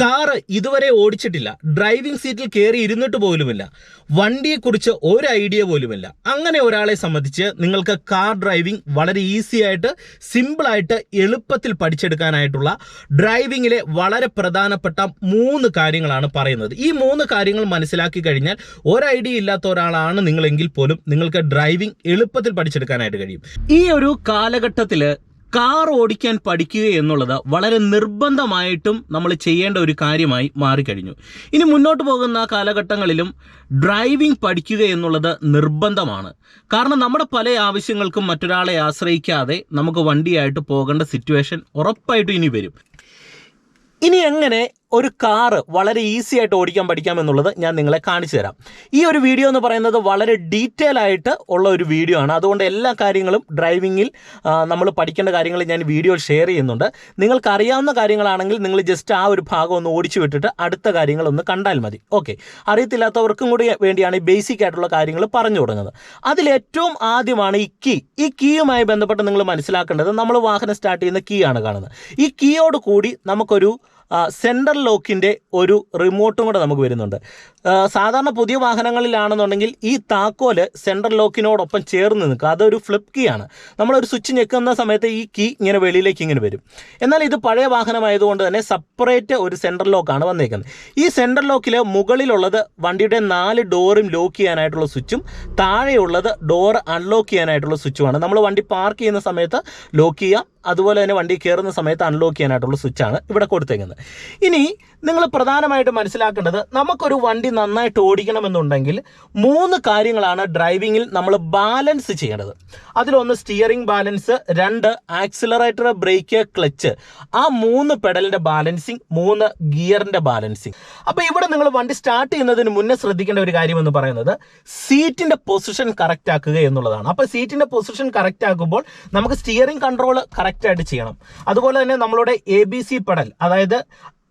Car ഇതുവരെ ഓടിച്ചിട്ടില്ല. Driving സീറ്റിൽ കയറി ഇരുന്നിട്ട് പോലുമില്ല. വണ്ടിയെക്കുറിച്ച് ഒരു ഐഡിയ പോലുമില്ല. അങ്ങനെ ഒരാളെ സംബന്ധിച്ച് നിങ്ങൾക്ക് കാർ ഡ്രൈവിംഗ് വളരെ ഈസി ആയിട്ട് സിമ്പിളായിട്ട് എളുപ്പത്തിൽ പഠിച്ചെടുക്കാനായിട്ടുള്ള ഡ്രൈവിങ്ങിലെ വളരെ പ്രധാനപ്പെട്ട മൂന്ന് കാര്യങ്ങളാണ് പറയുന്നത്. ഈ മൂന്ന് കാര്യങ്ങൾ മനസ്സിലാക്കി കഴിഞ്ഞാൽ ഒരു ഐഡിയ ഇല്ലാത്ത ഒരാളാണ് നിങ്ങളെങ്കിൽ പോലും നിങ്ങൾക്ക് ഡ്രൈവിംഗ് എളുപ്പത്തിൽ പഠിച്ചെടുക്കാനായിട്ട് കഴിയും. ഈ ഒരു കാലഘട്ടത്തിൽ കാർ ഓടിക്കാൻ പഠിക്കുക എന്നുള്ളത് വളരെ നിർബന്ധമായിട്ടും നമ്മൾ ചെയ്യേണ്ട ഒരു കാര്യമായി മാറിക്കഴിഞ്ഞു. ഇനി മുന്നോട്ട് പോകുന്ന കാലഘട്ടങ്ങളിലും ഡ്രൈവിംഗ് പഠിക്കുക എന്നുള്ളത് നിർബന്ധമാണ്. കാരണം നമ്മുടെ പല ആവശ്യങ്ങൾക്കും മറ്റൊരാളെ ആശ്രയിക്കാതെ നമുക്ക് വണ്ടിയായിട്ട് പോകേണ്ട സിറ്റുവേഷൻ ഉറപ്പായിട്ടും ഇനി വരും. ഇനി എങ്ങനെ ഒരു കാറ് വളരെ ഈസി ആയിട്ട് ഓടിക്കാൻ പഠിക്കാം എന്നുള്ളത് ഞാൻ നിങ്ങളെ കാണിച്ചു തരാം. ഈ ഒരു വീഡിയോ എന്ന് പറയുന്നത് വളരെ ഡീറ്റെയിൽ ആയിട്ട് ഉള്ള ഒരു വീഡിയോ ആണ്. അതുകൊണ്ട് എല്ലാ കാര്യങ്ങളും ഡ്രൈവിങ്ങിൽ നമ്മൾ പഠിക്കേണ്ട കാര്യങ്ങൾ ഞാൻ വീഡിയോ ഷെയർ ചെയ്യുന്നുണ്ട്. നിങ്ങൾക്ക് അറിയാവുന്ന കാര്യങ്ങളാണെങ്കിൽ നിങ്ങൾ ജസ്റ്റ് ആ ഒരു ഭാഗം ഒന്ന് ഓടിച്ചു വിട്ടിട്ട് അടുത്ത കാര്യങ്ങൾ ഒന്ന് കണ്ടാൽ മതി. ഓക്കെ അറിയത്തില്ലാത്തവർക്കും കൂടി വേണ്ടിയാണ് ഈ ബേസിക് ആയിട്ടുള്ള കാര്യങ്ങൾ പറഞ്ഞു തുടങ്ങുന്നത്. അതിലേറ്റവും ആദ്യമാണ് ഈ കീ ഈ കീയുമായി ബന്ധപ്പെട്ട് നിങ്ങൾ മനസ്സിലാക്കേണ്ടത് നമ്മൾ വാഹനം സ്റ്റാർട്ട് ചെയ്യുന്ന കീ ആണ് കാണുന്നത്. ഈ കീയോട് കൂടി നമുക്കൊരു സെൻട്രൽ ലോക്കിന്റെ ഒരു റിമോട്ടും കൂടെ നമുക്ക് വരുന്നുണ്ട്. സാധാരണ പുതിയ വാഹനങ്ങളിലാണെന്നുണ്ടെങ്കിൽ ഈ താക്കോൽ സെൻട്രൽ ലോക്കിനോടൊപ്പം ചേർന്ന് നിൽക്കുക അതൊരു ഫ്ലിപ്പ് കീ ആണ്. നമ്മളൊരു സ്വിച്ച് ഞെക്കുന്ന സമയത്ത് ഈ കീ ഇങ്ങനെ വെളിയിലേക്ക് ഇങ്ങനെ വരും. എന്നാൽ ഇത് പഴയ വാഹനമായതുകൊണ്ട് തന്നെ സെപ്പറേറ്റ് ഒരു സെൻട്രൽ ലോക്കാണ് വന്നേക്കുന്നത്. ഈ സെൻട്രൽ ലോക്കിൽ മുകളിലുള്ളത് വണ്ടിയുടെ നാല് ഡോറും ലോക്ക് ചെയ്യാനായിട്ടുള്ള സ്വിച്ചും താഴെയുള്ളത് ഡോർ അൺലോക്ക് ചെയ്യാനായിട്ടുള്ള സ്വിച്ചുമാണ് നമ്മൾ വണ്ടി പാർക്ക് ചെയ്യുന്ന സമയത്ത് ലോക്ക് ചെയ്യാം. അതുപോലെ തന്നെ വണ്ടി കയറുന്ന സമയത്ത് അൺലോക്ക് ചെയ്യാനായിട്ടുള്ള സ്വിച്ചാണ് ഇവിടെ കൊടുത്തേക്കുന്നത്. ഇനി നിങ്ങൾ പ്രധാനമായിട്ട് മനസ്സിലാക്കേണ്ടത് നമുക്കൊരു വണ്ടി നന്നായിട്ട് ഓടിക്കണമെന്നുണ്ടെങ്കിൽ മൂന്ന് കാര്യങ്ങളാണ് ഡ്രൈവിങ്ങിൽ നമ്മൾ ബാലൻസ് ചെയ്യേണ്ടത്. അതിലൊന്ന് സ്റ്റിയറിംഗ് ബാലൻസ് രണ്ട് ആക്സിലറേറ്റർ ബ്രേക്ക് ക്ലച്ച് ആ മൂന്ന് പെഡലിന്റെ ബാലൻസിങ് മൂന്ന് ഗിയറിന്റെ ബാലൻസിങ് അപ്പോൾ ഇവിടെ നിങ്ങൾ വണ്ടി സ്റ്റാർട്ട് ചെയ്യുന്നതിന് മുന്നേ ശ്രദ്ധിക്കേണ്ട ഒരു കാര്യം എന്ന് പറയുന്നത് സീറ്റിന്റെ പൊസിഷൻ കറക്റ്റ് ആക്കുക എന്നുള്ളതാണ്. അപ്പോൾ സീറ്റിന്റെ പൊസിഷൻ കറക്റ്റ് ആക്കുമ്പോൾ നമുക്ക് സ്റ്റിയറിംഗ് കൺട്രോൾ കറക്റ്റ് ആയിട്ട് ചെയ്യണം. അതുപോലെ തന്നെ നമ്മളുടെ എ ബി സി പടൽ അതായത്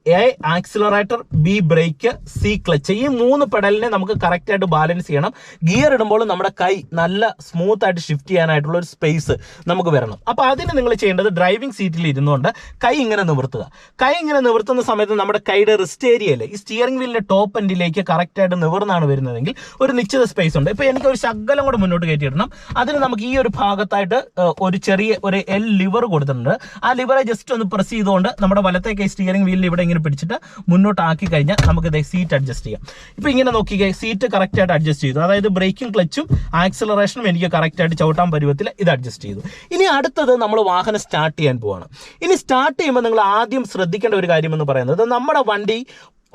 A accelerator B brake C clutch ഈ മൂന്ന് പെഡലിനെ നമുക്ക് കറക്റ്റായിട്ട് ബാലൻസ് ചെയ്യണം. ഗിയർ ഇടുമ്പോൾ നമ്മുടെ കൈ നല്ല സ്മൂത്ത് ആയിട്ട് ഷിഫ്റ്റ് ചെയ്യാനായിട്ടുള്ള ഒരു സ്പേസ് നമുക്ക് വരണം. അപ്പോൾ അതിന് നിങ്ങൾ ചെയ്യേണ്ടത് ഡ്രൈവിംഗ് സീറ്റിൽ ഇരുന്നുകൊണ്ട് കൈ ഇങ്ങനെ നിവർത്തുക. കൈ ഇങ്ങനെ നിവർത്തുന്ന സമയത്ത് നമ്മുടെ കൈയുടെ റിസ്റ്റ് ഏരിയയിൽ ഈ സ്റ്റിയറിംഗ് വീലിന്റെ ടോപ്പ് എൻഡിലേക്ക് കറക്റ്റായിട്ട് നിവർന്നാണ് വരുന്നതെങ്കിൽ ഒരു നിശ്ചിത സ്പേസ് ഉണ്ട്. ഇപ്പോൾ എനിക്ക് ഒരു ശകലം കൂടെ മുന്നോട്ട് കയറ്റിയിടണം. അതിന് നമുക്ക് ഈ ഒരു ഭാഗത്തായിട്ട് ഒരു ചെറിയ ഒരു എൽ ലിവർ കൊടുത്തിട്ടുണ്ട്. ആ ലിവറെ ജസ്റ്റ് ഒന്ന് പ്രസ് ചെയ്തുകൊണ്ട് നമ്മുടെ വലത്തെ കൈ സ്റ്റിയറിംഗ് വീലിൽ ഇവിടെ ഇങ്ങനെ പിടിച്ചിട്ട് മുന്നോട്ട് ആക്കി കഴിഞ്ഞാൽ നമുക്ക് ഇതേ സീറ്റ് അഡ്ജസ്റ്റ് ചെയ്യാം. ഇപ്പൊ ഇങ്ങനെ നോക്കിക്കേ സീറ്റ് കറക്റ്റ് ആയിട്ട് അഡ്ജസ്റ്റ് ചെയ്തു. അതായത് ബ്രേക്കിംഗ് ക്ലച്ചും ആക്സിലറേഷനും എനിക്ക് കറക്റ്റ് ആയിട്ട് ചവിട്ടാൻ പരുവത്തിൽ ഇത് അഡ്ജസ്റ്റ് ചെയ്തു. ഇനി അടുത്തത് നമ്മൾ വാഹനം സ്റ്റാർട്ട് ചെയ്യാൻ പോവാണ്. ഇനി സ്റ്റാർട്ട് ചെയ്യുമ്പോൾ നിങ്ങൾ ആദ്യം ശ്രദ്ധിക്കേണ്ട ഒരു കാര്യം എന്ന് പറയുന്നത് നമ്മുടെ വണ്ടി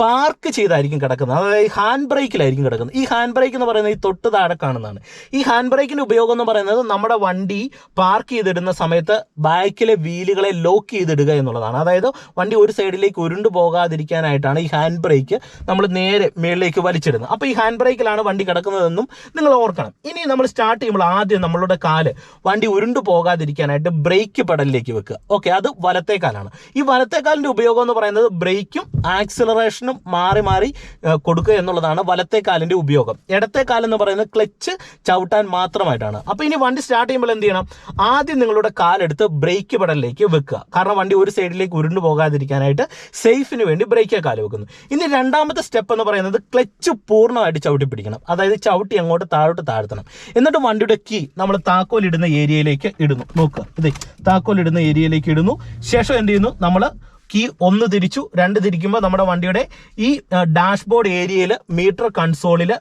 പാർക്ക് ചെയ്തായിരിക്കും കിടക്കുന്നത്. അതായത് ഹാൻഡ് ബ്രേക്കിലായിരിക്കും കിടക്കുന്നത്. ഈ ഹാൻഡ് ബ്രേക്ക് എന്ന് പറയുന്നത് ഈ തൊട്ട് താഴെ കാണുന്നതാണ്. ഈ ഹാൻഡ് ബ്രേക്കിന്റെ ഉപയോഗം എന്ന് പറയുന്നത് നമ്മുടെ വണ്ടി പാർക്ക് ചെയ്തിടുന്ന സമയത്ത് ബാക്കിലെ വീലുകളെ ലോക്ക് ചെയ്തിടുക എന്നുള്ളതാണ്. അതായത് വണ്ടി ഒരു സൈഡിലേക്ക് ഉരുണ്ടു പോകാതിരിക്കാനായിട്ടാണ് ഈ ഹാൻഡ് ബ്രേക്ക് നമ്മൾ നേരെ മേളിലേക്ക് വലിച്ചിടുന്നത്. അപ്പോൾ ഈ ഹാൻഡ് ബ്രേക്കിലാണ് വണ്ടി കിടക്കുന്നതെന്നും നിങ്ങൾ ഓർക്കണം. ഇനി നമ്മൾ സ്റ്റാർട്ട് ചെയ്യുമ്പോൾ ആദ്യം നമ്മളുടെ കാൽ വണ്ടി ഉരുണ്ടു പോകാതിരിക്കാനായിട്ട് ബ്രേക്ക് പെടലിലേക്ക് വെക്കുക. ഓക്കെ അത് വലത്തേക്കാലാണ് കാലാണ്. ഈ വലത്തേക്കാലിന്റെ ഉപയോഗം എന്ന് പറയുന്നത് ബ്രേക്കും ആക്സിലറേഷനും മാറി മാറി കൊടുക്കുക എന്നുള്ളതാണ് വലത്തെ കാലിന്റെ ഉപയോഗം. ഇടത്തെ കാലെന്ന് പറയുന്നത് ക്ലച്ച് ചവിട്ടാൻ മാത്രമായിട്ടാണ്. അപ്പോൾ ഇനി വണ്ടി സ്റ്റാർട്ട് ചെയ്യുമ്പോൾ എന്ത് ചെയ്യണം? ആദ്യം നിങ്ങളുടെ കാലെടുത്ത് ബ്രേക്ക് പെടലിലേക്ക് വെക്കുക. കാരണം വണ്ടി ഒരു സൈഡിലേക്ക് ഉരുണ്ടു പോകാതിരിക്കാനായിട്ട് സേഫിന് വേണ്ടി ബ്രേക്ക് കാൽ വെക്കുന്നു. ഇനി രണ്ടാമത്തെ സ്റ്റെപ്പ് എന്ന് പറയുന്നത് ക്ലച്ച് പൂർണമായിട്ട് ചവിട്ടി പിടിക്കണം. അതായത് ചവിട്ടി അങ്ങോട്ട് താഴോട്ട് താഴ്ത്തണം. എന്നിട്ട് വണ്ടിയുടെ കീ നമ്മൾ താക്കോലിടുന്ന ഏരിയയിലേക്ക് ഇടുന്നു. നോക്കുക. ഇതേ താക്കോലിടുന്ന ഏരിയയിലേക്ക് ഇടുന്നു. ശേഷം എന്ത് ചെയ്യുന്നു? നമ്മൾ കീ ഒന്ന് തിരിച്ചു രണ്ട് തിരിക്കുമ്പോൾ നമ്മുടെ വണ്ടിയുടെ ഈ ഡാഷ്ബോർഡ് ഏരിയയിൽ മീറ്റർ കൺസോളിൽ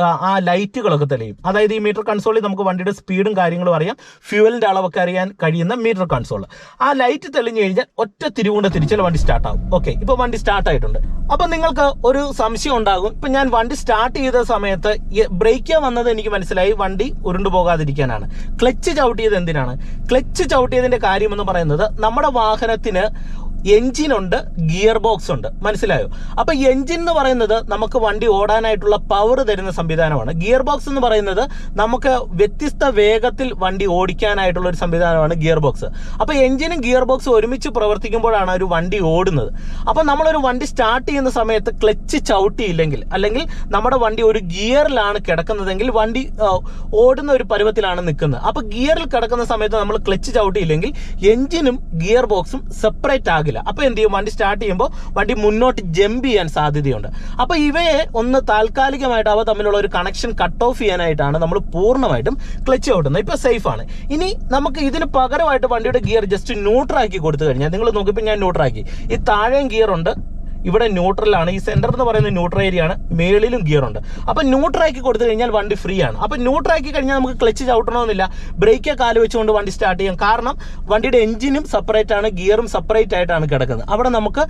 ആ ലൈറ്റുകളൊക്കെ തെളിയും. അതായത് ഈ മീറ്റർ കൺസോളിൽ നമുക്ക് വണ്ടിയുടെ സ്പീഡും കാര്യങ്ങളും അറിയാം. ഫ്യൂവലിന്റെ അളവൊക്കെ അറിയാൻ കഴിയുന്ന മീറ്റർ കൺസോൾ ആ ലൈറ്റ് തെളിഞ്ഞു കഴിഞ്ഞാൽ ഒറ്റ തിരിവുകൊണ്ട് തിരിച്ചാൽ വണ്ടി സ്റ്റാർട്ട് ആകും ഓക്കെ ഇപ്പോൾ വണ്ടി സ്റ്റാർട്ട് ആയിട്ടുണ്ട് അപ്പൊ നിങ്ങൾക്ക് ഒരു സംശയം ഉണ്ടാകും. ഇപ്പം ഞാൻ വണ്ടി സ്റ്റാർട്ട് ചെയ്ത സമയത്ത് ബ്രേക്ക് വന്നത് എനിക്ക് മനസ്സിലായി. വണ്ടി ഉരുണ്ടു പോകാതിരിക്കാനാണ്. ക്ലച്ച് ചവിട്ടിയത് എന്തിനാണ്? ക്ലച്ച് ചവിട്ടിയതിന്റെ കാര്യം എന്ന് പറയുന്നത് നമ്മുടെ വാഹനത്തിന് എഞ്ചിൻ ഉണ്ട് ഗിയർ ബോക്സ് ഉണ്ട്. മനസ്സിലായോ? അപ്പൊ എഞ്ചിൻ എന്ന് പറയുന്നത് നമുക്ക് വണ്ടി ഓടാനായിട്ടുള്ള പവർ തരുന്ന സംവിധാനമാണ്. ഗിയർ ബോക്സ് എന്ന് പറയുന്നത് നമുക്ക് വ്യത്യസ്ത വേഗത്തിൽ വണ്ടി ഓടിക്കാനായിട്ടുള്ള ഒരു സംവിധാനമാണ് ഗിയർ ബോക്സ് അപ്പോൾ എഞ്ചിനും ഗിയർ ബോക്സും ഒരുമിച്ച് പ്രവർത്തിക്കുമ്പോഴാണ് ഒരു വണ്ടി ഓടുന്നത്. അപ്പോൾ നമ്മളൊരു വണ്ടി സ്റ്റാർട്ട് ചെയ്യുന്ന സമയത്ത് ക്ലച്ച് ചവിട്ടിയില്ലെങ്കിൽ അല്ലെങ്കിൽ നമ്മുടെ വണ്ടി ഒരു ഗിയറിലാണ് കിടക്കുന്നതെങ്കിൽ വണ്ടി ഓടുന്ന ഒരു പരുവത്തിലാണ് നിൽക്കുന്നത്. അപ്പോൾ ഗിയറിൽ കിടക്കുന്ന സമയത്ത് നമ്മൾ ക്ലച്ച് ചവിട്ടിയില്ലെങ്കിൽ എഞ്ചിനും ഗിയർ ബോക്സും സെപ്പറേറ്റ് ആകില്ല. അപ്പോൾ എന്ത് ചെയ്യും? വണ്ടി സ്റ്റാർട്ട് ചെയ്യുമ്പോൾ വണ്ടി മുന്നോട്ട് ജമ്പ് ചെയ്യാൻ സാധ്യതയുണ്ട്. അപ്പോൾ ഇവയെ ഒന്ന് താൽക്കാലികമായിട്ട് അവ തമ്മിലുള്ള ഒരു കണക്ഷൻ കട്ട് ഓഫ് ചെയ്യാനായിട്ടാണ് നമ്മൾ പൂർണമായിട്ടും ക്ലച്ച് ഔട്ടുന്നത്. ഇപ്പോൾ ആണ്. ഇനി നമുക്ക് ഇതിന് പകരമായിട്ട് വണ്ടിയുടെ ഗിയർ ജസ്റ്റ് ന്യൂട്രാക്കി കൊടുത്തു കഴിഞ്ഞാൽ നിങ്ങൾ നോക്കിയപ്പോൾ ഞാൻ ന്യൂട്രാക്കി ഈ താഴെയും ഗിയർ ഉണ്ട്. ഇവിടെ ന്യൂട്രലാണ് ഈ സെന്റർ എന്ന് പറയുന്ന ന്യൂട്രൽ ഏരിയ ആണ്. മേളിലും ഗിയർ ഉണ്ട്. അപ്പൊ ന്യൂട്രാക്കി കൊടുത്തു കഴിഞ്ഞാൽ വണ്ടി ഫ്രീ ആണ്. അപ്പൊ ന്യൂട്രാക്കി കഴിഞ്ഞാൽ നമുക്ക് ക്ലച്ച് ചവിട്ടണമെന്നില്ല. ബ്രേക്ക് കാൽ വെച്ചുകൊണ്ട് വണ്ടി സ്റ്റാർട്ട് ചെയ്യാം. കാരണം വണ്ടിയുടെ എഞ്ചിനും സെപ്പറേറ്റ് ആണ് ഗിയറും സെപ്പറേറ്റ് ആയിട്ടാണ് കിടക്കുന്നത്. അവിടെ നമുക്ക്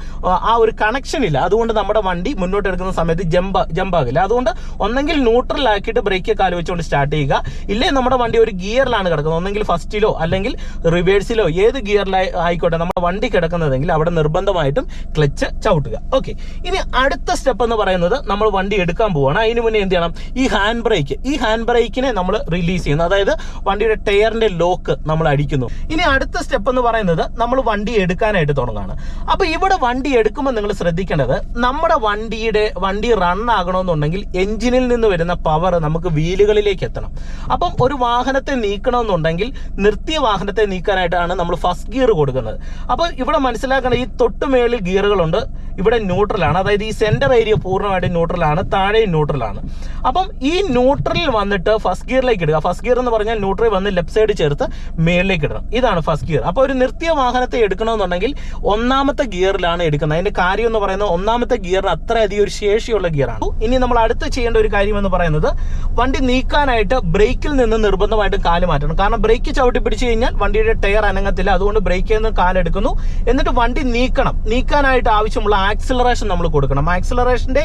ആ ഒരു കണക്ഷൻ ഇല്ല. അതുകൊണ്ട് നമ്മുടെ വണ്ടി മുന്നോട്ട് എടുക്കുന്ന സമയത്ത് ജമ്പ് ജമ്പാകില്ല അതുകൊണ്ട് ഒന്നെങ്കിൽ ന്യൂട്രൽ ആക്കിയിട്ട് ബ്രേക്ക് കാൽ വെച്ചുകൊണ്ട് സ്റ്റാർട്ട് ചെയ്യുക. ഇല്ലേ നമ്മുടെ വണ്ടി ഒരു ഗിയറിലാണ് കിടക്കുന്നത്. ഒന്നെങ്കിൽ ഫസ്റ്റിലോ അല്ലെങ്കിൽ റിവേഴ്സിലോ ഏത് ഗിയറിലായി ആയിക്കോട്ടെ നമ്മുടെ വണ്ടി കിടക്കുന്നതെങ്കിൽ അവിടെ നിർബന്ധമായിട്ടും ക്ലച്ച് ചവിട്ടുക. ഓക്കെ ഇനി അടുത്ത സ്റ്റെപ്പ് എന്ന് പറയുന്നത് നമ്മൾ വണ്ടി എടുക്കാൻ പോവാണ്. അതിന് മുന്നേ എന്ത് ചെയ്യണം? ഈ ഹാൻഡ് ബ്രേക്ക് ഈ ഹാൻഡ് ബ്രേക്കിനെ നമ്മൾ റിലീസ് ചെയ്യുന്നു. അതായത് വണ്ടിയുടെ ടയറിന്റെ ലോക്ക് നമ്മൾ അടിക്കുന്നു. ഇനി അടുത്ത സ്റ്റെപ്പ് എന്ന് പറയുന്നത് നമ്മൾ വണ്ടി എടുക്കാനായിട്ട് തുടങ്ങുകയാണ്. അപ്പൊ ഇവിടെ വണ്ടി എടുക്കുമ്പോൾ നിങ്ങൾ ശ്രദ്ധിക്കേണ്ടത് നമ്മുടെ വണ്ടിയുടെ വണ്ടി റൺ ആകണമെന്നുണ്ടെങ്കിൽ എഞ്ചിനിൽ നിന്ന് വരുന്ന പവർ നമുക്ക് വീലുകളിലേക്ക് എത്തണം. അപ്പം ഒരു വാഹനത്തെ നീക്കണമെന്നുണ്ടെങ്കിൽ നിർത്തിയ വാഹനത്തെ നീക്കാനായിട്ടാണ് നമ്മൾ ഫസ്റ്റ് ഗിയർ കൊടുക്കുന്നത്. അപ്പോൾ ഇവിടെ മനസ്സിലാക്കണം ഈ തൊട്ടുമേളിൽ ഗിയറുകളുണ്ട് ഇവിടെ ന്യൂട്രലാണ് അതായത് ഈ സെന്റർ ഏരിയ പൂർണമായിട്ടും ന്യൂട്രലാണ് താഴെയും ന്യൂട്രലാണ് അപ്പം ഈ ന്യൂട്രലിൽ വന്നിട്ട് ഫസ്റ്റ് ഗിയറിലേക്ക് ഇടുക. ഫസ്റ്റ് ഗിയർ എന്ന് പറഞ്ഞാൽ ന്യൂട്രലിൽ വന്ന് ലെഫ്റ്റ് സൈഡ് ചേർത്ത് മേളിലേക്ക് ഇടണം. ഇതാണ് ഫസ്റ്റ് ഗിയർ അപ്പോൾ ഒരു നിർത്തിയ വാഹനത്തെ എടുക്കണമെന്നുണ്ടെങ്കിൽ ഒന്നാമത്തെ ഗിയറിലാണ് എടുക്കുന്നത്. അതിന്റെ കാര്യം എന്ന് പറയുന്നത് ഒന്നാമത്തെ ഗിയറിന് അത്രയധികം ഒരു ശേഷിയുള്ള ഗിയറാണ് ഇനി നമ്മൾ അടുത്ത് ചെയ്യേണ്ട ഒരു കാര്യം എന്ന് പറയുന്നത് വണ്ടി നീക്കാനായിട്ട് ബ്രേക്കിൽ നിന്ന് നിർബന്ധമായിട്ട് കാൽ മാറ്റണം. കാരണം ബ്രേക്ക് ചവിട്ടി പിടിച്ചു കഴിഞ്ഞാൽ വണ്ടിയുടെ ടയർ അനങ്ങത്തില്ല. അതുകൊണ്ട് ബ്രേക്കിൽ നിന്ന് കാലെടുക്കുന്നു. എന്നിട്ട് വണ്ടി നീക്കണം. നീക്കാനായിട്ട് ആവശ്യമുള്ള ആക്സിലറേഷൻ നമ്മൾ കൊടുക്കണം. ആക്സിലറേഷന്റെ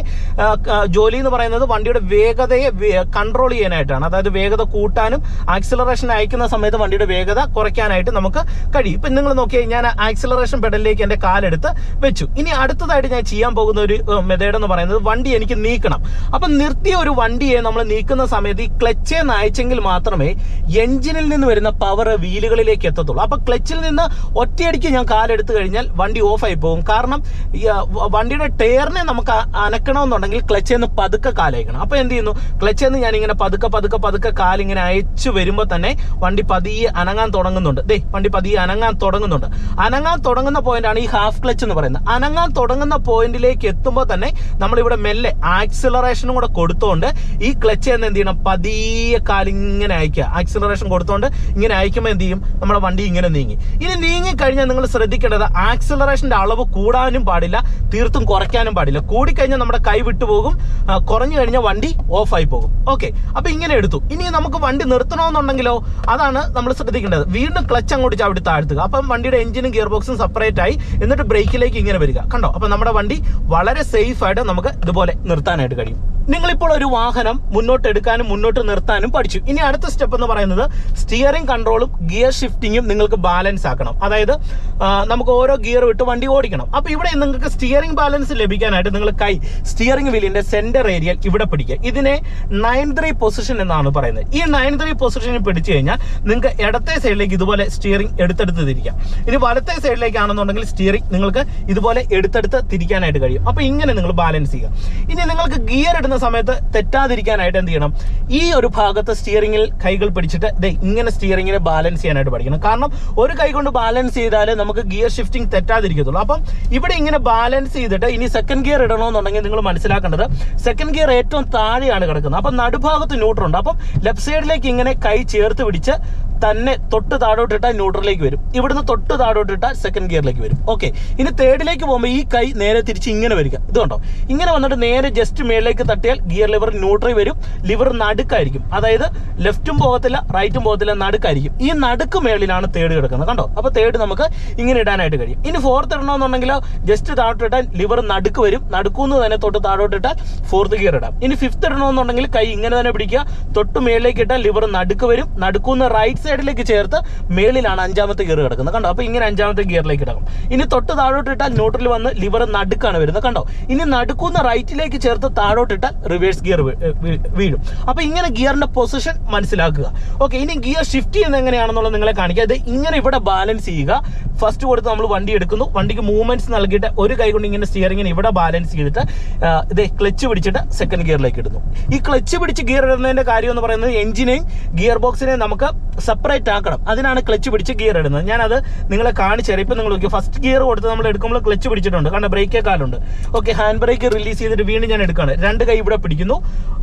ജോലി എന്ന് പറയുന്നത് വണ്ടിയുടെ വേഗതയെ കൺട്രോൾ ചെയ്യാനായിട്ടാണ്. അതായത് വേഗത കൂട്ടാനും ആക്സിലറേഷൻ അയക്കുന്ന സമയത്ത് വണ്ടിയുടെ വേഗത കുറയ്ക്കാനായിട്ട് നമുക്ക് കഴിയും. ഇപ്പം നിങ്ങൾ നോക്കിയാൽ ഞാൻ ആക്സിലറേഷൻ പെഡലിലേക്ക് എന്റെ കാലെടുത്ത് വെച്ചു. ഇനി അടുത്തതായിട്ട് ഞാൻ ചെയ്യാൻ പോകുന്ന ഒരു മെത്തേഡ് എന്ന് പറയുന്നത് വണ്ടി എനിക്ക് നീക്കണം. അപ്പം നിർത്തിയ ഒരു വണ്ടിയെ നമ്മൾ നീക്കുന്ന സമയത്ത് ഈ ക്ലച്ചെ നയിച്ചെങ്കിൽ മാത്രമേ എഞ്ചിനിൽ നിന്ന് വരുന്ന പവർ വീലുകളിലേക്ക് എത്തത്തുള്ളൂ. അപ്പം ക്ലച്ചിൽ നിന്ന് ഒറ്റയടിക്ക് ഞാൻ കാലെടുത്ത് കഴിഞ്ഞാൽ വണ്ടി ഓഫായി പോകും. കാരണം വണ്ടിയുടെ ടയറിനെ നമുക്ക് അനക്കണമെന്നുണ്ടെങ്കിൽ ക്ലച്ചിൽ നിന്ന് പതുക്കെ കാലയക്കണം. അപ്പോൾ എന്ത് ചെയ്യുന്നു? ക്ലച്ചിൽ ഞാൻ ഇങ്ങനെ പതുക്കെ പതുക്കെ പതുക്കെ കാലിങ്ങനെ അയച്ചു വരുമ്പോൾ തന്നെ വണ്ടി പതിയെ അനങ്ങാൻ തുടങ്ങുന്നുണ്ട്. ദേ വണ്ടി പതിയെ അനങ്ങാൻ തുടങ്ങുന്നുണ്ട്. അനങ്ങാൻ തുടങ്ങുന്ന പോയിന്റാണ് ഈ ഹാഫ് ക്ലച്ച് എന്ന് പറയുന്നത്. അനങ്ങാൻ തുടങ്ങുന്ന പോയിന്റിലേക്ക് എത്തുമ്പോൾ തന്നെ നമ്മളിവിടെ മെല്ലെ ആക്സിലറേഷനും കൂടെ കൊടുത്തുകൊണ്ട് ഈ ക്ലച്ച് എന്ന് എന്ത് ചെയ്യണം? പതിയെ കാലിങ്ങനെ അയക്കുക. ആക്സിലറേഷൻ കൊടുത്തുകൊണ്ട് ഇങ്ങനെ അയക്കുമ്പോൾ എന്ത് ചെയ്യും? നമ്മുടെ വണ്ടി ഇങ്ങനെ നീങ്ങി. ഇനി നീങ്ങി കഴിഞ്ഞാൽ നിങ്ങൾ ശ്രദ്ധിക്കേണ്ടത് ആക്സിലറേഷന്റെ അളവ് കൂടാനും പാടില്ല. തീർത്തും കുറയ്ക്കാനും പാടില്ല. കൂടിക്കഴിഞ്ഞാൽ നമ്മുടെ കൈ വിട്ടുപോകും കുറഞ്ഞു കഴിഞ്ഞാൽ വണ്ടി ഓഫായി പോകും. ഓക്കെ അപ്പൊ ഇങ്ങനെ എടുത്തു. ഇനി നമുക്ക് വണ്ടി നിർത്തണമെന്നുണ്ടെങ്കിലോ അതാണ് നമ്മൾ ശ്രദ്ധിക്കേണ്ടത്. വീണ്ടും ക്ലച്ച് അങ്ങോട്ട് ചവിട്ടി താഴ്ത്തുക. അപ്പം വണ്ടിയുടെ എഞ്ചിനും ഗിയർ ബോക്സും സെപ്പറേറ്റ് ആയി എന്നിട്ട് ബ്രേക്കിലേക്ക് ഇങ്ങനെ വരിക. കണ്ടോ? അപ്പൊ നമ്മുടെ വണ്ടി വളരെ സേഫ് ആയിട്ട് നമുക്ക് ഇതുപോലെ നിർത്താനായിട്ട് കഴിയും. നിങ്ങളിപ്പോൾ ഒരു വാഹനം മുന്നോട്ട് എടുക്കാനും മുന്നോട്ട് നിർത്താനും പഠിച്ചു. ഇനി അടുത്ത സ്റ്റെപ്പ് എന്ന് പറയുന്നത് സ്റ്റിയറിംഗ് കൺട്രോളും ഗിയർ ഷിഫ്റ്റിങ്ങും നിങ്ങൾക്ക് ബാലൻസ് ആക്കണം. അതായത് നമുക്ക് ഓരോ ഗിയർ വിട്ട് വണ്ടി ഓടിക്കണം. അപ്പൊ ഇവിടെ നിങ്ങൾക്ക് സ്റ്റിയറിംഗ് ബാലൻസ് ലഭിക്കാനായിട്ട് നിങ്ങൾ കൈ സ്റ്റിയറിംഗ് വീലിന്റെ സെന്റർ ഏരിയ ഇവിടെ പിടിക്കുക. ഇതിനെ നയൻ ത്രീ പൊസിഷൻ എന്നാണ് പറയുന്നത്. ഈ നയൻ ത്രീ പൊസിഷനിൽ പിടിച്ചു കഴിഞ്ഞാൽ നിങ്ങൾക്ക് ഇടത്തെ സൈഡിലേക്ക് ഇതുപോലെ സ്റ്റിയറിംഗ് എടുത്തെടുത്ത് തിരിക്കാം. ഇനി വലത്തെ സൈഡിലേക്കാണെന്നുണ്ടെങ്കിൽ സ്റ്റിയറിംഗ് നിങ്ങൾക്ക് ഇതുപോലെ എടുത്തെടുത്ത് തിരിക്കാനായിട്ട് കഴിയും. അപ്പൊ ഇങ്ങനെ നിങ്ങൾ ബാലൻസ് ചെയ്യുക. ഇനി നിങ്ങൾക്ക് ഗിയർ ഇടുന്ന സമയത്ത് തെറ്റാതിരിക്കാനായിട്ട് എന്ത് ചെയ്യണം? ഈ ഒരു ഭാഗത്ത് സ്റ്റിയറിംഗിൽ കൈകൾ പിടിച്ചിട്ട് ദേ ഇങ്ങനെ സ്റ്റിയറിംഗിനെ ബാലൻസ് ചെയ്യാനായിട്ട് പഠിക്കണം. കാരണം ഒരു കൈ കൊണ്ട് ബാലൻസ് ചെയ്താൽ നമുക്ക് ഗിയർ ഷിഫ്റ്റിംഗ് തെറ്റാതിരിക്കത്തുള്ളൂ. അപ്പം ഇവിടെ ഇങ്ങനെ ബാലൻസ് ചെയ്തിട്ട് ഇനി സെക്കൻഡ് ഗിയർ ഇടണമെന്നുണ്ടെങ്കിൽ നിങ്ങൾ മനസ്സിലാക്കേണ്ടത് സെക്കൻഡ് ഗിയർ ഏറ്റവും താഴെയാണ് കിടക്കുന്നത്. അപ്പം നടുഭാഗത്ത് ന്യൂട്രൽ ഉണ്ട്. അപ്പം ലെഫ്റ്റ് സൈഡിലേക്ക് ഇങ്ങനെ കൈ ചേർത്ത് പിടിച്ച് തന്നെ തൊട്ട് താഴോട്ടിട്ടാൽ ന്യൂട്രലിലേക്ക് വരും. ഇവിടുന്ന് തൊട്ട് താഴോട്ടിട്ടാൽ സെക്കൻഡ് ഗിയറിലേക്ക് വരും. ഓക്കെ ഇനി തേർഡിലേക്ക് പോകുമ്പോൾ ഈ കൈ നേരെ തിരിച്ച് ഇങ്ങനെ വരിക. ഇത് കണ്ടോ? ഇങ്ങനെ വന്നിട്ട് നേരെ ജസ്റ്റ് മേളിലേക്ക് തട്ടിയാൽ ഗിയർ ലിവർ ന്യൂട്രൽ വരും. ലിവർ നടുക്കായിരിക്കും. അതായത് ലെഫ്റ്റും പോകത്തില്ല റൈറ്റും പോകത്തില്ല നടുക്കായിരിക്കും. ഈ നടുക്ക് മേളിലാണ് തേർഡ് കിടക്കുന്നത്. കണ്ടോ? അപ്പോൾ തേർഡ് നമുക്ക് ഇങ്ങനെ ഇടാനായിട്ട് കഴിയും. ഇനി ഫോർത്ത് ഇടണമെന്നുണ്ടെങ്കിൽ ജസ്റ്റ് താഴോട്ടിട്ടാൽ ലിവർ നടുക്ക് വരും. നടുക്കുന്ന് തന്നെ തൊട്ട് താഴോട്ടിട്ടാൽ ഫോർത്ത് ഗിയർ ഇടാം. ഇനി ഫിഫ്ത്ത് ഇടണമെന്നുണ്ടെങ്കിൽ കൈ ഇങ്ങനെ തന്നെ പിടിക്കുക. തൊട്ട് മേളിലേക്ക് ഇട്ടാൽ ലിവർ നടുക്ക് വരും. നടുക്കുന്ന് റൈറ്റ് സൈഡ് സൈഡിലേക്ക് ചേർത്ത് മേളിലാണ് അഞ്ചാമത്തെ ഗിയർ കിടക്കുന്നത്. കണ്ടോ? അപ്പോൾ ഇങ്ങനെ അഞ്ചാമത്തെ ഗിയറിലേക്ക് കിടക്കും. ഇനി തൊട്ട് താഴോട്ട് ഇട്ടാൽ ന്യൂട്രൽ വന്ന് ലിവർ നടുക്കാണ് വരുന്നത്. കണ്ടോ? ഇനി നടുക്കുന്ന റൈറ്റിലേക്ക് ചേർത്ത് താഴോട്ട് ഇട്ടാൽ റിവേഴ്സ് ഗിയർ വീഴും. അപ്പോൾ ഇങ്ങനെ ഗിയറിന്റെ പൊസിഷൻ മനസ്സിലാക്കുക. ഓക്കെ ഇനി ഗിയർ ഷിഫ്റ്റ് ചെയ്യുന്നത് എങ്ങനെയാണെന്നുള്ളത് നിങ്ങളെ കാണിക്കുക അത് ഇങ്ങനെ ഇവിടെ ബാലൻസ് ചെയ്യുക. ഫസ്റ്റ് കൊടുത്ത് നമ്മൾ വണ്ടി എടുക്കുന്നു. വണ്ടിക്ക് മൂവ്മെന്റ്സ് നൽകിയിട്ട് ഒരു കൈ കൊണ്ട് ഇങ്ങനെ സ്റ്റിയറിങ്ങിന് ഇവിടെ ബാലൻസ് ചെയ്തിട്ട് ഇത് ക്ലച്ച് പിടിച്ചിട്ട് സെക്കൻഡ് ഗിയറിലേക്ക് ഇടുന്നു. ഈ ക്ലച്ച് പിടിച്ച് ഗിയർ ഇടുന്നതിന്റെ കാര്യം എന്ന് പറയുന്നത് എഞ്ചിനെയും ഗിയർ ബോക്സിനെയും നമുക്ക് സെപ്പറേറ്റ് ആക്കണം. അതിനാണ് ക്ലച്ച് പിടിച്ച് ഗിയർ ഇടുന്നത്. ഞാനത് നിങ്ങളെ കാണിച്ചു തരാം. ഇപ്പം നിങ്ങൾ നോക്കി ഫസ്റ്റ് ഗിയർ കൊടുത്ത് നമ്മൾ എടുക്കുമ്പോൾ ക്ലച്ച് പിടിച്ചിട്ടുണ്ട്. കാരണം ബ്രേക്കേ കാലുണ്ട്. ഓക്കെ ഹാൻഡ് ബ്രേക്ക് റിലീസ് ചെയ്തിട്ട് വീണ്ടും ഞാൻ എടുക്കുകയാണ്. രണ്ട് കൈ ഇവിടെ പിടിക്കുന്നു.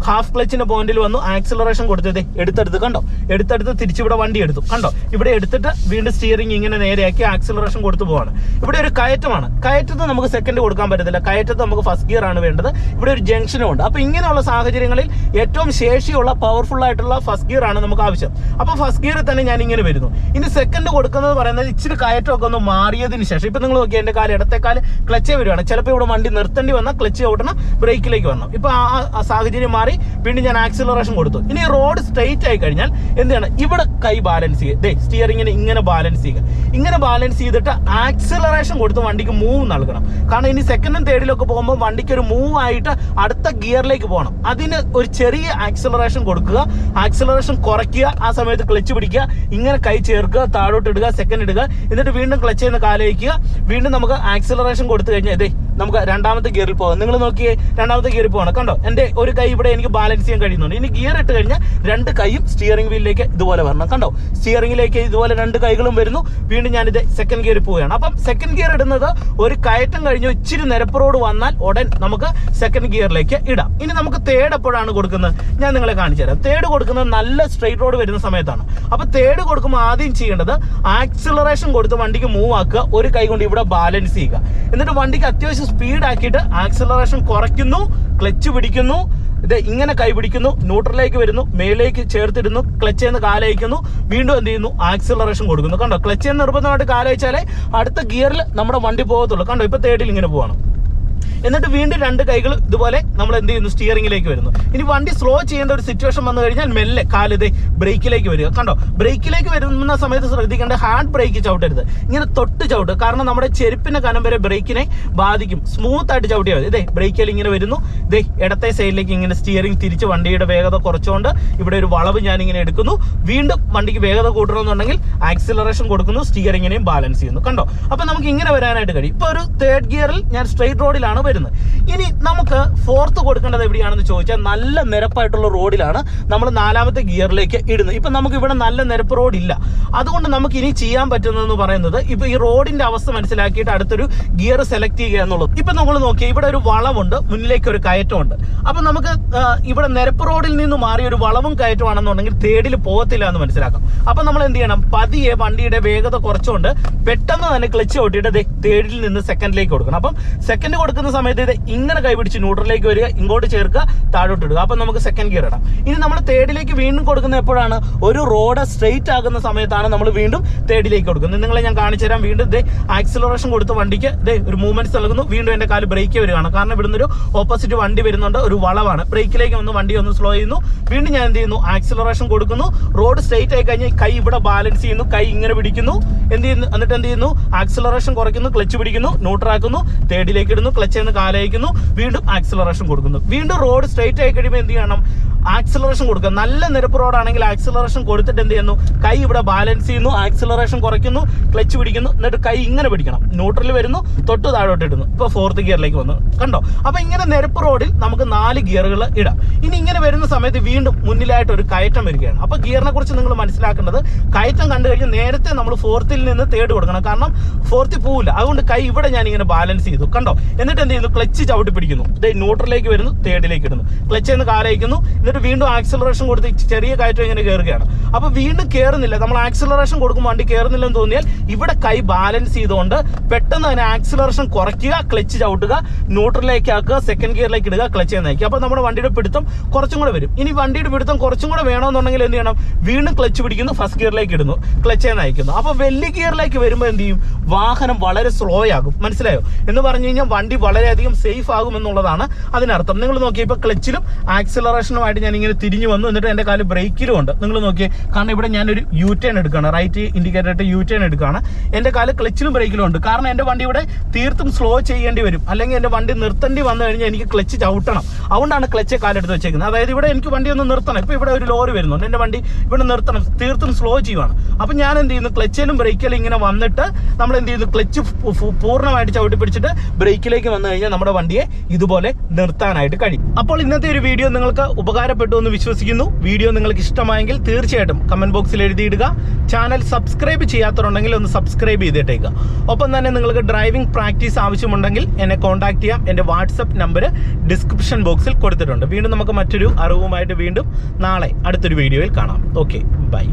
ഹാഫ് ക്ലച്ചിന്റെ പോയിന്റിൽ വന്നു. ആക്സിലറേഷൻ കൊടുത്തത് എടുത്തെടുത്ത്. കണ്ടോ? എടുത്തെടുത്ത് തിരിച്ചിവിടെ വണ്ടി എടുത്തു. കണ്ടോ? ഇവിടെ എടുത്തിട്ട് വീണ്ടും സ്റ്റിയറിംഗ് ഇങ്ങനെ നേരെയാക്കി ആക്സിലറേഷൻ കൊടുത്തു പോവാണ്. ഇവിടെ ഒരു കയറ്റമാണ്. കയറ്റത്ത് നമുക്ക് സെക്കൻഡ് കൊടുക്കാൻ പറ്റത്തില്ല. കയറ്റത്ത് നമുക്ക് ഫസ്റ്റ് ഗിയർ ആണ് വേണ്ടത്. ഇവിടെ ഒരു ജംഗ്ഷനും ഉണ്ട്. അപ്പോൾ ഇങ്ങനെയുള്ള സാഹചര്യങ്ങളിൽ ഏറ്റവും ശേഷിയുള്ള പവർഫുൾ ആയിട്ടുള്ള ഫസ്റ്റ് ഗിയർ ആണ് നമുക്ക് ആവശ്യം. അപ്പോൾ ഫസ്റ്റ് ഗിയറിൽ തന്നെ ഞാൻ ഇങ്ങനെ വരുന്നു. ഇനി സെക്കൻഡ് കൊടുക്കുന്നത് പറയുന്നത് ഇച്ചിരി കയറ്റമൊക്കെ ഒന്ന് മാറിയതിന് ശേഷം. ഇപ്പൊ നിങ്ങൾ നോക്കി എന്റെ കാൽ ഇടത്തെ കാൽ ക്ലച്ചേ വരുവാണ്. ചിലപ്പോൾ ഇവിടെ വണ്ടി നിർത്തേണ്ടി വന്നാൽ ക്ലച്ച് ചവിട്ടണം ബ്രേക്കിലേക്ക് വന്നു. ഇപ്പൊ ആ സാഹചര്യം മാറി വീണ്ടും ഞാൻ ആക്സിലറേഷൻ കൊടുത്തു. ഇനി റോഡ് സ്ട്രെയിറ്റ് ആയി കഴിഞ്ഞാൽ എന്താണ്? ഇവിടെ കൈ ബാലൻസ് ചെയ്യുക. ദേ സ്റ്റിയറിങ്ങിന് ഇങ്ങനെ ബാലൻസ് ചെയ്യുക. ഇങ്ങനെ ബാലൻസ് ചെയ്തിട്ട് ആക്സിലറേഷൻ കൊടുത്ത് വണ്ടിക്ക് മൂവ് നൽകണം. കാരണം ഇനി സെക്കൻഡും തേർഡിലൊക്കെ പോകുമ്പോൾ വണ്ടിക്ക് ഒരു മൂവ് ആയിട്ട് അടുത്ത ഗിയറിലേക്ക് പോകണം. അതിന് ഒരു ചെറിയ ആക്സിലറേഷൻ കൊടുക്കുക. ആക്സിലറേഷൻ കുറയ്ക്കുക. ആ സമയത്ത് ക്ലച്ച് പിടിക്കുക. ഇങ്ങനെ കൈ ചേർക്കുക താഴോട്ട് ഇടുക സെക്കൻഡ് ഇടുക എന്നിട്ട് വീണ്ടും ക്ലച്ച് ചെയ്യുന്ന കാലയിക്കുക വീണ്ടും നമുക്ക് ആക്സിലറേഷൻ കൊടുത്തു കഴിഞ്ഞാൽ ഇതേ. നമുക്ക് രണ്ടാമത്തെ ഗിയറിൽ പോകാം. നിങ്ങൾ നോക്കിയേ രണ്ടാമത്തെ ഗിയറിൽ പോകണം കണ്ടോ? എന്റെ ഒരു കൈ ഇവിടെ എനിക്ക് ബാലൻസ് ചെയ്യാൻ കഴിയുന്നുണ്ട്. ഇനി ഗിയർ ഇട്ട് കഴിഞ്ഞാൽ രണ്ട് കൈയും സ്റ്റിയറിംഗ് വീലിലേക്ക് ഇതുപോലെ വരണം. കണ്ടോ? സ്റ്റിയറിംഗിലേക്ക് ഇതുപോലെ രണ്ട് കൈകളും വരുന്നു. വീണ്ടും ഞാനിത് സെക്കൻഡ് ഗിയറിൽ പോവുകയാണ്. അപ്പം സെക്കൻഡ് ഗിയർ ഇടുന്നത് ഒരു കയറ്റം കഴിഞ്ഞ് ഇച്ചിരി നിരപ്പുറോട് വന്നാൽ ഉടൻ നമുക്ക് സെക്കൻഡ് ഗിയറിലേക്ക് ഇടാം. ഇനി നമുക്ക് തേർഡ് എപ്പോഴാണ് കൊടുക്കുന്നത്? ഞാൻ നിങ്ങളെ കാണിച്ചു തരാം. തേർഡ് കൊടുക്കുന്നത് നല്ല സ്ട്രെയിറ്റ് റോഡ് വരുന്ന സമയത്താണ്. അപ്പൊ തേർഡ് കൊടുക്കുമ്പോൾ ആദ്യം ചെയ്യേണ്ടത് ആക്സിലറേഷൻ കൊടുത്ത് വണ്ടിക്ക് മൂവ് ആക്കുക. ഒരു കൈ കൊണ്ട് ഇവിടെ ബാലൻസ് ചെയ്യുക. എന്നിട്ട് വണ്ടിക്ക് അത്യാവശ്യം സ്പീഡ് ആക്കിയിട്ട് ആക്സിലറേഷൻ കുറയ്ക്കുന്നു ക്ലച്ച് പിടിക്കുന്നു ഇത് ഇങ്ങനെ കൈ പിടിക്കുന്നു ന്യൂട്രലിലേക്ക് വരുന്നു മേലേക്ക് ചേർത്തിടുന്നു ക്ലച്ച് എന്ന് കാലയക്കുന്നു വീണ്ടും എന്ത് ചെയ്യുന്നു ആക്സിലറേഷൻ കൊടുക്കുന്നു. കണ്ടോ? ക്ലച്ച് എന്ന് നിർബന്ധമായിട്ട് കാലയച്ചാലേ അടുത്ത ഗിയറിൽ നമ്മുടെ വണ്ടി പോകത്തുള്ളൂ. കണ്ടോ? ഇപ്പൊ തേർഡിൽ ഇങ്ങനെ പോവാണ്. എന്നിട്ട് വീണ്ടും രണ്ട് കൈകൾ ഇതുപോലെ നമ്മൾ എന്ത് ചെയ്യുന്നു? സ്റ്റിയറിംഗിലേക്ക് വരുന്നു. ഇനി വണ്ടി സ്ലോ ചെയ്യേണ്ട ഒരു സിറ്റുവേഷൻ വന്നു കഴിഞ്ഞാൽ മെല്ലെ കാലിത് ബ്രേക്കിലേക്ക് വരിക. കണ്ടോ? ബ്രേക്കിലേക്ക് വരുന്ന സമയത്ത് ശ്രദ്ധിക്കേണ്ട ഹാർഡ് ബ്രേക്ക് ചവിട്ടരുത്. ഇങ്ങനെ തൊട്ട് ചവിട്ട്. കാരണം നമ്മുടെ ചെരുപ്പിന്റെ കനം വരെ ബ്രേക്കിനെ ബാധിക്കും. സ്മൂത്ത് ആയിട്ട് ചവിട്ടിയാൽ മതി. ഇതേ ബ്രേക്കിൽ ഇങ്ങനെ വരുന്നു. ഇതേ ഇടത്തെ സൈഡിലേക്ക് ഇങ്ങനെ സ്റ്റിയറിംഗ് തിരിച്ച് വണ്ടിയുടെ വേഗത കുറച്ചുകൊണ്ട് ഇവിടെ ഒരു വളവ് ഞാൻ ഇങ്ങനെ എടുക്കുന്നു. വീണ്ടും വണ്ടിക്ക് വേഗത കൂട്ടണമെന്നുണ്ടെങ്കിൽ ആക്സിലറേഷൻ കൊടുക്കുന്നു സ്റ്റിയറിങ്ങിനെയും ബാലൻസ് ചെയ്യുന്നു. കണ്ടോ? അപ്പൊ നമുക്ക് ഇങ്ങനെ വരാനായിട്ട് കഴിയും. ഇപ്പൊ ഒരു തേർഡ് ഗിയറിൽ ഞാൻ സ്ട്രെയിറ്റ് റോഡിലാണ് വരുന്നത്. ഇനി നമുക്ക് ഫോർത്ത് കൊടുക്കേണ്ടത് എവിടെയാണെന്ന് ചോദിച്ചാൽ നല്ല നിരപ്പായിട്ടുള്ള റോഡിലാണ് നമ്മൾ നാലാമത്തെ ഗിയറിലേക്ക് ഇടുന്നത്. ഇപ്പം നമുക്ക് ഇവിടെ നല്ല നിരപ്പ് റോഡ് ഇല്ല. അതുകൊണ്ട് നമുക്ക് ഇനി ചെയ്യാൻ പറ്റുന്നതെന്ന് പറയുന്നത് ഇപ്പം ഈ റോഡിന്റെ അവസ്ഥ മനസ്സിലാക്കിയിട്ട് അടുത്തൊരു ഗിയർ സെലക്ട് ചെയ്യുക എന്നുള്ളത്. ഇപ്പം നമ്മൾ നോക്കിയാൽ ഇവിടെ ഒരു വളവുണ്ട് മുന്നിലേക്ക് ഒരു കയറ്റമുണ്ട്. അപ്പം നമുക്ക് ഇവിടെ നിരപ്പ് റോഡിൽ നിന്ന് മാറി ഒരു വളവും കയറ്റമാണെന്നുണ്ടെങ്കിൽ തേടിൽ പോകത്തില്ല എന്ന് മനസ്സിലാക്കാം. അപ്പം നമ്മൾ എന്ത് ചെയ്യണം? പതിയെ വണ്ടിയുടെ വേഗത കുറച്ചുകൊണ്ട് പെട്ടെന്ന് തന്നെ ക്ലച്ച് ഓട്ടിയിട്ട് തേടിൽ നിന്ന് സെക്കൻഡിലേക്ക് കൊടുക്കണം. അപ്പം സെക്കൻഡ് കൊടുക്കുന്ന സമയത്ത് ഇത് ഇങ്ങനെ കൈപിടിച്ച് ന്യൂട്രലിലേക്ക് വരിക ഇങ്ങോട്ട് ചേർക്കുക താഴോട്ട് ഇടുക. അപ്പം നമുക്ക് സെക്കൻഡ് ഗിയർ ഇടാം. ഇനി നമ്മൾ തേർഡിലേക്ക് വീണ്ടും കൊടുക്കുന്ന എപ്പോഴാണ്? ഒരു റോഡ് സ്ട്രെയിറ്റ് ആകുന്ന സമയത്താണ് നമ്മൾ വീണ്ടും തേർഡിലേക്ക് കൊടുക്കുന്നത്. നിങ്ങളെ ഞാൻ കാണിച്ചു തരാം. വീണ്ടും ഇതേ ആക്സിലറേഷൻ കൊടുത്ത് വണ്ടിക്ക് ഇതേ ഒരു മൂവ്മെന്റ്സ് നൽകുന്നു. വീണ്ടും എന്റെ കാൽ ബ്രേക്ക് വരികയാണ്. കാരണം ഇവിടുന്ന് ഒരു ഓപ്പോസിറ്റ് വണ്ടി വരുന്നുണ്ട്. ഒരു വളവാണ്. ബ്രേക്കിലേക്ക് വന്ന് വണ്ടി ഒന്ന് സ്ലോ ചെയ്യുന്നു. വീണ്ടും ഞാൻ എന്ത് ചെയ്യുന്നു? ആക്സിലറേഷൻ കൊടുക്കുന്നു. റോഡ് സ്ട്രെയിറ്റ് ആയി കഴിഞ്ഞാൽ കൈ ഇവിടെ ബാലൻസ് ചെയ്യുന്നു. കൈ ഇങ്ങനെ പിടിക്കുന്നു. എന്ത് ചെയ്യുന്നു? എന്നിട്ട് എന്ത് ചെയ്യുന്നു? ആക്സിലറേഷൻ കുറയ്ക്കുന്നു. ക്ലച്ച് പിടിക്കുന്നു. ന്യൂട്രാക്കുന്നു തേർഡിലേക്ക് ഇടുന്നു. ക്ലച്ച് എന്ന് കാലയക്കുന്നു. വീണ്ടും ആക്സിലറേഷൻ കൊടുക്കുന്നു. വീണ്ടും റോഡ് സ്ട്രെയിറ്റ് ആയി കഴിയുമ്പോൾ എന്ത് ചെയ്യണം? ആക്സിലറേഷൻ കൊടുക്കുക. നല്ല നിരപ്പ് റോഡാണെങ്കിൽ ആക്സിലറേഷൻ കൊടുത്തിട്ട് എന്ത് ചെയ്യുന്നു? കൈ ഇവിടെ ബാലൻസ് ചെയ്യുന്നു. ആക്സിലറേഷൻ കുറയ്ക്കുന്നു. ക്ലച്ച് പിടിക്കുന്നു. എന്നിട്ട് കൈ ഇങ്ങനെ പിടിക്കണം. ന്യൂട്രൽ വരുന്നു. തൊട്ട് താഴോട്ട് ഇടുന്നു. ഇപ്പൊ ഫോർത്ത് ഗിയറിലേക്ക് വന്നു. കണ്ടോ? അപ്പൊ ഇങ്ങനെ നിരപ്പ് റോഡിൽ നമുക്ക് നാല് ഗിയറുകൾ ഇടാം. ഇനി ഇങ്ങനെ വരുന്ന സമയത്ത് വീണ്ടും മുന്നിലായിട്ട് ഒരു കയറ്റം വരികയാണ്. അപ്പൊ ഗിയറിനെ കുറിച്ച് നിങ്ങൾ മനസ്സിലാക്കേണ്ടത് കയറ്റം കണ്ടു കഴിഞ്ഞാൽ നേരത്തെ നമ്മൾ ഫോർത്തിൽ നിന്ന് തേർഡ് കൊടുക്കണം. കാരണം ഫോർത്തിൽ പോവില്ല. അതുകൊണ്ട് കൈ ഇവിടെ ഞാൻ ഇങ്ങനെ ബാലൻസ് ചെയ്തു. കണ്ടോ? എന്നിട്ട് എന്ത് ചെയ്യുന്നു? ക്ലച്ച് ചവിട്ടി പിടിക്കുന്നു. ന്യൂട്രലിലേക്ക് വരുന്നു തേർഡിലേക്ക് ഇടുന്നു. ക്ലച്ച് എന്ന് കാലയക്കുന്നു. എന്നിട്ട് വീണ്ടും ആക്സിലറേഷൻ കൊടുത്ത് ചെറിയ കയറ്റം ഇങ്ങനെ കയറുകയാണ് അപ്പൊ വീണ്ടും കയറുന്നില്ല നമ്മൾ ആക്സിലറേഷൻ കൊടുക്കുമ്പോൾ വണ്ടി കയറുന്നില്ലെന്ന് തോന്നിയാൽ ഇവിടെ കൈ ബാലൻസ് ചെയ്തുകൊണ്ട് പെട്ടെന്ന് തന്നെ ആക്സിലറേഷൻ കുറയ്ക്കുക ക്ലച്ച് ചവിട്ടുക ന്യൂട്രലിലേക്ക് ആക്കുക സെക്കൻഡ് ഗിയറിലേക്ക് ഇടുക ക്ലച്ച് നയിക്കുക. അപ്പൊ നമ്മുടെ വണ്ടിയുടെ പിടുത്തം കുറച്ചും കൂടെ വരും. ഇനി വണ്ടിയുടെ പിടുത്തം കുറച്ചും കൂടെ വേണമെന്നുണ്ടെങ്കിൽ എന്ത് ചെയ്യണം? വീണ്ടും ക്ലച്ച് പിടിക്കുന്നു ഫസ്റ്റ് ഗിയറിലേക്ക് ഇടുന്നു ക്ലച്ച് നയിക്കുന്നു. അപ്പോൾ വലിയ ഗിയറിലേക്ക് വരുമ്പോൾ എന്ത് ചെയ്യും? വാഹനം വളരെ സ്ലോ ആകും. മനസ്സിലായോ? എന്ന് പറഞ്ഞു കഴിഞ്ഞാൽ വണ്ടി വളരെയധികം സേഫ് ആകും എന്നുള്ളതാണ് അതിനർത്ഥം. നിങ്ങൾ നോക്കിയപ്പോൾ ഇപ്പോൾ ക്ലച്ചിലും ആക്സിലറേഷനുമായിട്ട് ഞാൻ ഇങ്ങനെ തിരിഞ്ഞു വന്നു. എന്നിട്ട് എന്റെ കാൽ ബ്രേക്കിലും ഉണ്ട്. നിങ്ങൾ നോക്കിയേ കാരണം ഇവിടെ ഞാനൊരു യു ടേൺ എടുക്കുകയാണ്. റൈറ്റ് ഇൻഡിക്കേറ്റർ ആയിട്ട് യു ടേൺ എടുക്കുകയാണ്. എന്റെ കാൽ ക്ലച്ചിലും ബ്രേക്കിലും ഉണ്ട്. കാരണം എന്റെ വണ്ടി ഇവിടെ തീർത്തും സ്ലോ ചെയ്യേണ്ടി വരും. അല്ലെങ്കിൽ എന്റെ വണ്ടി നിർത്തേണ്ടി വന്നു കഴിഞ്ഞാൽ എനിക്ക് ക്ലച്ച് ചവിട്ടണം. അതുകൊണ്ടാണ് ക്ലച്ച് കാലെടുത്ത് വെച്ചേക്കുന്നത്. അതായത് ഇവിടെ എനിക്ക് വണ്ടി ഒന്ന് നിർത്തണം. ഇപ്പോൾ ഇവിടെ ഒരു ലോറി വരുന്നുണ്ട്. എന്റെ വണ്ടി ഇവിടെ നിർത്തണം. തീർത്തും സ്ലോ ചെയ്യുവാണ്. അപ്പം ഞാൻ എന്ത് ചെയ്യുന്നു? ക്ലച്ചിലും ബ്രേക്കിലും ഇങ്ങനെ വന്നിട്ട് നമ്മൾ എന്ത് ചെയ്തു ക്ലച്ച് പൂർണമായിട്ട് ചവിട്ടി പിടിച്ചിട്ട് ബ്രേക്കിലേക്ക് വന്നു കഴിഞ്ഞാൽ നമ്മുടെ വണ്ടിയെ ഇതുപോലെ നിർത്താനായിട്ട് കഴിയും. അപ്പോൾ ഇന്നത്തെ ഒരു വീഡിയോ നിങ്ങൾക്ക് ഉപകാരപ്പെട്ടു എന്ന് വിശ്വസിക്കുന്നു. വീഡിയോ നിങ്ങൾക്ക് ഇഷ്ടമായെങ്കിൽ തീർച്ചയായിട്ടും കമന്റ് ബോക്സിൽ എഴുതിയിടുക. ചാനൽ സബ്സ്ക്രൈബ് ചെയ്യാത്തവരുണ്ടെങ്കിൽ ഒന്ന് സബ്സ്ക്രൈബ് ചെയ്തിട്ടേക്കുക ഒപ്പം തന്നെ നിങ്ങൾക്ക് ഡ്രൈവിംഗ് പ്രാക്ടീസ് ആവശ്യമുണ്ടെങ്കിൽ എന്നെ കോൺടാക്ട് ചെയ്യാം. എന്റെ വാട്സപ്പ് നമ്പർ ഡിസ്ക്രിപ്ഷൻ ബോക്സിൽ കൊടുത്തിട്ടുണ്ട്. വീണ്ടും നമുക്ക് മറ്റൊരു അറിവുമായിട്ട് വീണ്ടും നാളെ അടുത്തൊരു വീഡിയോയിൽ കാണാം. Okay bye